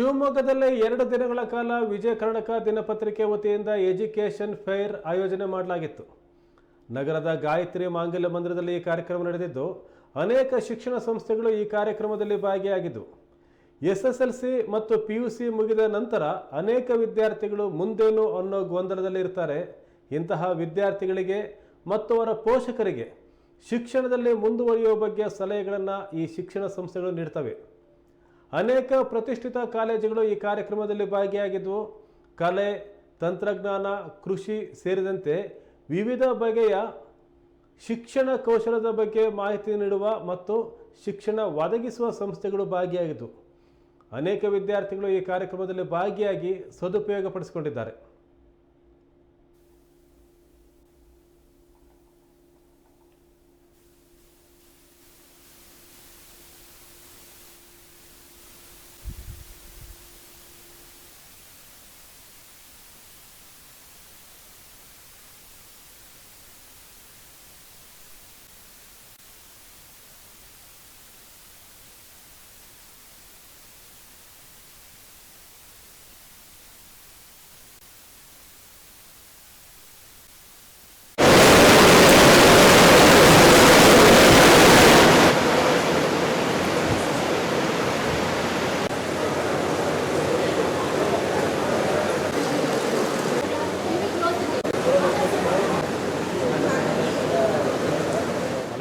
ಶಿವಮೊಗ್ಗದಲ್ಲಿ ಎರಡು ದಿನಗಳ ಕಾಲ ವಿಜಯ ಕರ್ನಾಟಕ ದಿನಪತ್ರಿಕೆ ವತಿಯಿಂದ ಎಜುಕೇಷನ್ ಫೇರ್ ಆಯೋಜನೆ ಮಾಡಲಾಗಿತ್ತು. ನಗರದ ಗಾಯತ್ರಿ ಮಾಂಗಲ್ಯ ಮಂದಿರದಲ್ಲಿ ಈ ಕಾರ್ಯಕ್ರಮ ನಡೆದಿದ್ದು, ಅನೇಕ ಶಿಕ್ಷಣ ಸಂಸ್ಥೆಗಳು ಈ ಕಾರ್ಯಕ್ರಮದಲ್ಲಿ ಭಾಗಿಯಾಗಿದ್ದವು ಎಸ್ ಮತ್ತು ಪಿ ಮುಗಿದ ನಂತರ ಅನೇಕ ವಿದ್ಯಾರ್ಥಿಗಳು ಮುಂದೇನು ಅನ್ನೋ ಗೊಂದಲದಲ್ಲಿ ಇರ್ತಾರೆ. ಇಂತಹ ವಿದ್ಯಾರ್ಥಿಗಳಿಗೆ ಮತ್ತು ಅವರ ಪೋಷಕರಿಗೆ ಶಿಕ್ಷಣದಲ್ಲಿ ಮುಂದುವರಿಯುವ ಬಗ್ಗೆ ಸಲಹೆಗಳನ್ನು ಈ ಶಿಕ್ಷಣ ಸಂಸ್ಥೆಗಳು ನೀಡ್ತವೆ. ಅನೇಕ ಪ್ರತಿಷ್ಠಿತ ಕಾಲೇಜುಗಳು ಈ ಕಾರ್ಯಕ್ರಮದಲ್ಲಿ ಭಾಗಿಯಾಗಿದ್ದವು ಕಲೆ, ತಂತ್ರಜ್ಞಾನ, ಕೃಷಿ ಸೇರಿದಂತೆ ವಿವಿಧ ಬಗೆಯ ಶಿಕ್ಷಣ ಕೌಶಲದ ಬಗ್ಗೆ ಮಾಹಿತಿ ನೀಡುವ ಮತ್ತು ಶಿಕ್ಷಣ ಒದಗಿಸುವ ಸಂಸ್ಥೆಗಳು ಭಾಗಿಯಾಗಿದ್ದವು ಅನೇಕ ವಿದ್ಯಾರ್ಥಿಗಳು ಈ ಕಾರ್ಯಕ್ರಮದಲ್ಲಿ ಭಾಗಿಯಾಗಿ ಸದುಪಯೋಗ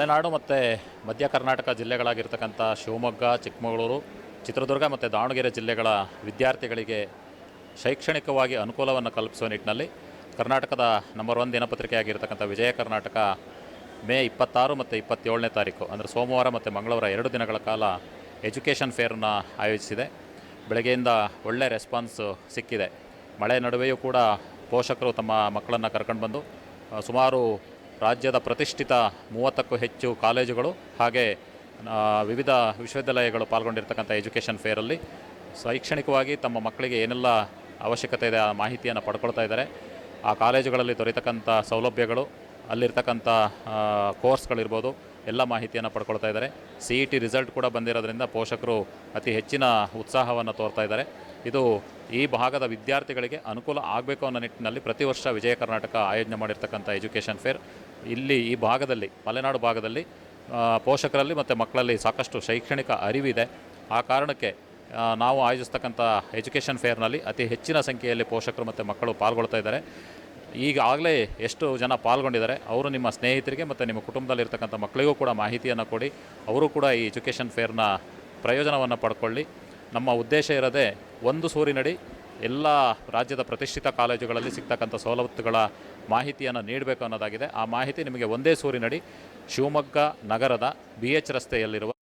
ಮಲೆನಾಡು ಮತ್ತು ಮಧ್ಯ ಕರ್ನಾಟಕ ಜಿಲ್ಲೆಗಳಾಗಿರ್ತಕ್ಕಂಥ ಶಿವಮೊಗ್ಗ, ಚಿಕ್ಕಮಗಳೂರು, ಚಿತ್ರದುರ್ಗ ಮತ್ತು ದಾವಣಗೆರೆ ಜಿಲ್ಲೆಗಳ ವಿದ್ಯಾರ್ಥಿಗಳಿಗೆ ಶೈಕ್ಷಣಿಕವಾಗಿ ಅನುಕೂಲವನ್ನು ಕಲ್ಪಿಸುವ ನಿಟ್ಟಿನಲ್ಲಿ ಕರ್ನಾಟಕದ ನಂಬರ್ ಒನ್ ದಿನಪತ್ರಿಕೆಯಾಗಿರ್ತಕ್ಕಂಥ ವಿಜಯ ಕರ್ನಾಟಕ ಮೇ ಇಪ್ಪತ್ತಾರು ಮತ್ತು ಇಪ್ಪತ್ತೇಳನೇ ತಾರೀಕು, ಅಂದರೆ ಸೋಮವಾರ ಮತ್ತು ಮಂಗಳವಾರ ಎರಡು ದಿನಗಳ ಕಾಲ ಎಜುಕೇಷನ್ ಫೇರನ್ನು ಆಯೋಜಿಸಿದೆ. ಬೆಳಗ್ಗೆಯಿಂದ ಒಳ್ಳೆ ರೆಸ್ಪಾನ್ಸ್ ಸಿಕ್ಕಿದೆ. ಮಳೆ ನಡುವೆಯೂ ಕೂಡ ಪೋಷಕರು ತಮ್ಮ ಮಕ್ಕಳನ್ನು ಕರ್ಕೊಂಡು ಬಂದು ಸುಮಾರು ರಾಜ್ಯದ ಪ್ರತಿಷ್ಠಿತ ಮೂವತ್ತಕ್ಕೂ ಹೆಚ್ಚು ಕಾಲೇಜುಗಳು ಹಾಗೆ ವಿವಿಧ ವಿಶ್ವವಿದ್ಯಾಲಯಗಳು ಪಾಲ್ಗೊಂಡಿರ್ತಕ್ಕಂಥ ಎಜುಕೇಷನ್ ಫೇರಲ್ಲಿ ಶೈಕ್ಷಣಿಕವಾಗಿ ತಮ್ಮ ಮಕ್ಕಳಿಗೆ ಏನೆಲ್ಲ ಅವಶ್ಯಕತೆ ಇದೆ ಆ ಮಾಹಿತಿಯನ್ನು ಪಡ್ಕೊಳ್ತಾ ಇದ್ದಾರೆ. ಆ ಕಾಲೇಜುಗಳಲ್ಲಿ ದೊರೆತಕ್ಕಂಥ ಸೌಲಭ್ಯಗಳು, ಅಲ್ಲಿರ್ತಕ್ಕಂಥ ಕೋರ್ಸ್ಗಳಿರ್ಬೋದು, ಎಲ್ಲ ಮಾಹಿತಿಯನ್ನು ಪಡ್ಕೊಳ್ತಾ ಇದ್ದಾರೆ. ಸಿ ಇ ಟಿ ರಿಸಲ್ಟ್ ಕೂಡ ಬಂದಿರೋದ್ರಿಂದ ಪೋಷಕರು ಅತಿ ಹೆಚ್ಚಿನ ಉತ್ಸಾಹವನ್ನು ತೋರ್ತಾ ಇದ್ದಾರೆ. ಇದು ಈ ಭಾಗದ ವಿದ್ಯಾರ್ಥಿಗಳಿಗೆ ಅನುಕೂಲ ಆಗಬೇಕು ಅನ್ನೋ ನಿಟ್ಟಿನಲ್ಲಿ ಪ್ರತಿ ವರ್ಷ ವಿಜಯ ಕರ್ನಾಟಕ ಆಯೋಜನೆ ಮಾಡಿರ್ತಕ್ಕಂಥ ಎಜುಕೇಷನ್ ಫೇರ್. ಇಲ್ಲಿ ಈ ಭಾಗದಲ್ಲಿ, ಮಲೆನಾಡು ಭಾಗದಲ್ಲಿ ಪೋಷಕರಲ್ಲಿ ಮತ್ತು ಮಕ್ಕಳಲ್ಲಿ ಸಾಕಷ್ಟು ಶೈಕ್ಷಣಿಕ ಅರಿವಿದೆ. ಆ ಕಾರಣಕ್ಕೆ ನಾವು ಆಯೋಜಿಸ್ತಕ್ಕಂಥ ಎಜುಕೇಷನ್ ಫೇರ್ನಲ್ಲಿ ಅತಿ ಹೆಚ್ಚಿನ ಸಂಖ್ಯೆಯಲ್ಲಿ ಪೋಷಕರು ಮತ್ತು ಮಕ್ಕಳು ಪಾಲ್ಗೊಳ್ತಾ ಇದ್ದಾರೆ. ಈಗಾಗಲೇ ಎಷ್ಟು ಜನ ಪಾಲ್ಗೊಂಡಿದ್ದಾರೆ, ಅವರು ನಿಮ್ಮ ಸ್ನೇಹಿತರಿಗೆ ಮತ್ತು ನಿಮ್ಮ ಕುಟುಂಬದಲ್ಲಿರ್ತಕ್ಕಂಥ ಮಕ್ಕಳಿಗೂ ಕೂಡ ಮಾಹಿತಿಯನ್ನು ಕೊಡಿ. ಅವರು ಕೂಡ ಈ ಎಜುಕೇಷನ್ ಫೇರ್ನ ಪ್ರಯೋಜನವನ್ನು ಪಡ್ಕೊಳ್ಳಿ. ನಮ್ಮ ಉದ್ದೇಶ ಇರೋದೇ, ಒಂದು ಸೂರಿನಡಿ ಎಲ್ಲ ರಾಜ್ಯದ ಪ್ರತಿಷ್ಠಿತ ಕಾಲೇಜುಗಳಲ್ಲಿ ಸಿಗ್ತಕ್ಕಂಥ ಸವಲತ್ತುಗಳ ಮಾಹಿತಿಯನ್ನು ನೀಡಬೇಕು ಅನ್ನೋದಾಗಿದೆ. ಆ ಮಾಹಿತಿ ನಿಮಗೆ ಒಂದೇ ಸೂರಿನಡಿ ಶಿವಮೊಗ್ಗ ನಗರದ ಬಿ ಎಚ್ ರಸ್ತೆಯಲ್ಲಿರುವ